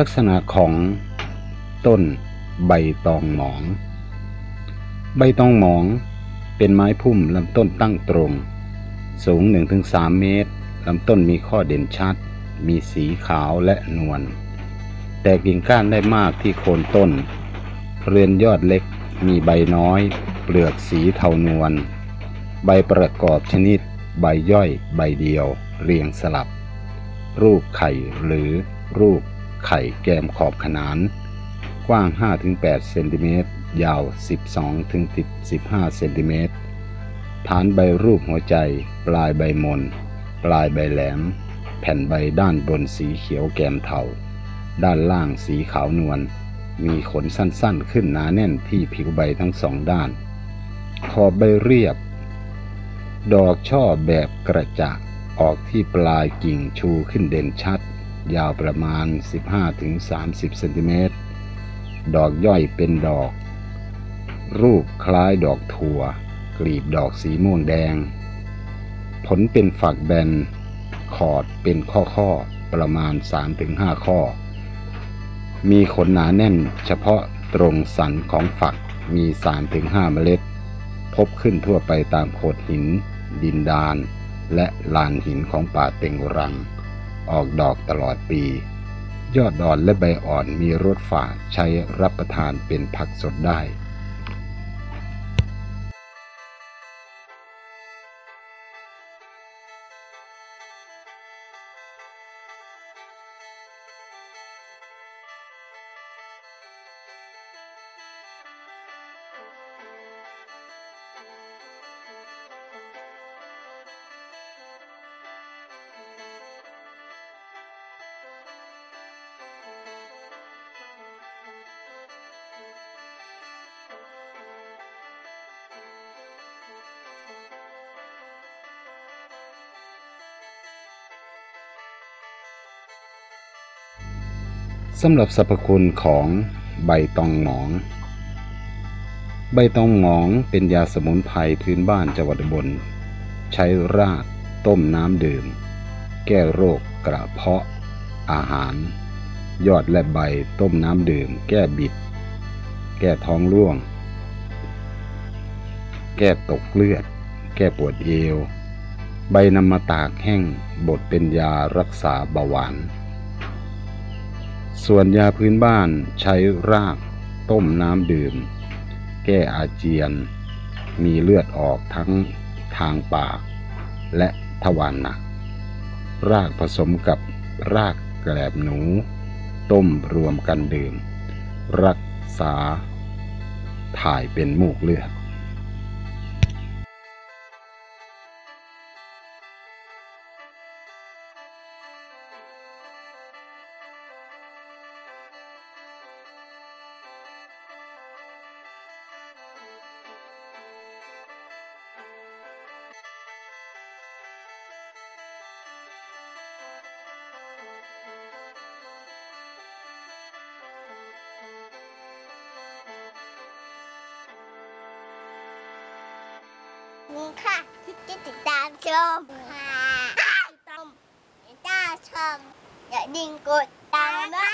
ลักษณะของต้นใบตองหมอง ใบตองหมองเป็นไม้พุ่มลำต้นตั้งตรง สูง 1-3 เมตรลำต้นมีข้อเด่นชัด มีสีขาวและนวล แตกกิ่งก้านได้มากที่โคนต้น เรือนยอดเล็ก มีใบน้อย เปลือกสีเทานวล ใบประกอบชนิด ใบย่อย ใบเดียว เรียงสลับ รูปไข่หรือรูป ไข่แกมขอบขนาน กว้าง 5-8 เซนติเมตร ยาว 12-15 เซนติเมตร ฐานใบรูปหัวใจ ปลายใบมน ปลายใบแหลม แผ่นใบด้านบนสีเขียวแกมเทา ด้านล่างสีขาวนวล มีขนสั้นๆ ขึ้นหนาแน่นที่ผิวใบทั้งสองด้าน ขอบใบเรียบ ดอกช่อแบบกระจาออกที่ปลายกิ่งชูขึ้นเด่นชัด ยาวประมาณ 15-30 เซนติเมตร ดอกย่อยเป็นดอก รูปคล้ายดอกถั่ว กลีบดอกสีม่วงแดง ผลเป็นฝักแบน ขอดเป็นข้อๆ ประมาณ 3-5 ข้อ มีขนหนาแน่นเฉพาะตรงสันของฝักมี 3-5 เมล็ด พบขึ้นทั่วไปตามโขดหิน ดินดาน และลานหินของป่าเต็งรัง ออกดอกตลอดปี ยอดอ่อนและใบอ่อนมีรสฝาดใช้รับประทานเป็นผักสดได้ สำหรับสรรพคุณของใบตองหมอง ใบตองหมองเป็นยาสมุนไพรพื้นบ้านจังหวัดบลใช้รากต้มน้ำดื่ม แก้โรคกระเพาะ อาหาร ยอดและใบต้มน้ำดื่ม แก้บิด แก้ท้องร่วง แก้ตกเลือด แก้ปวดเอว ใบนำมาตากแห้งบดเป็นยารักษาเบาหวาน ส่วนยาพื้นบ้านใช้รากต้มน้ำดื่ม แก้อาเจียน มีเลือดออกทั้งทางปาก และทวารหนัก รากผสมกับรากแกลบหนู ต้มรวมกันดื่ม รักษา ถ่ายเป็นมูกเลือด นี่ค่ะที่ติดตามชมค่ะติดตามติดตามชมอย่าดิ่งกดตามนะ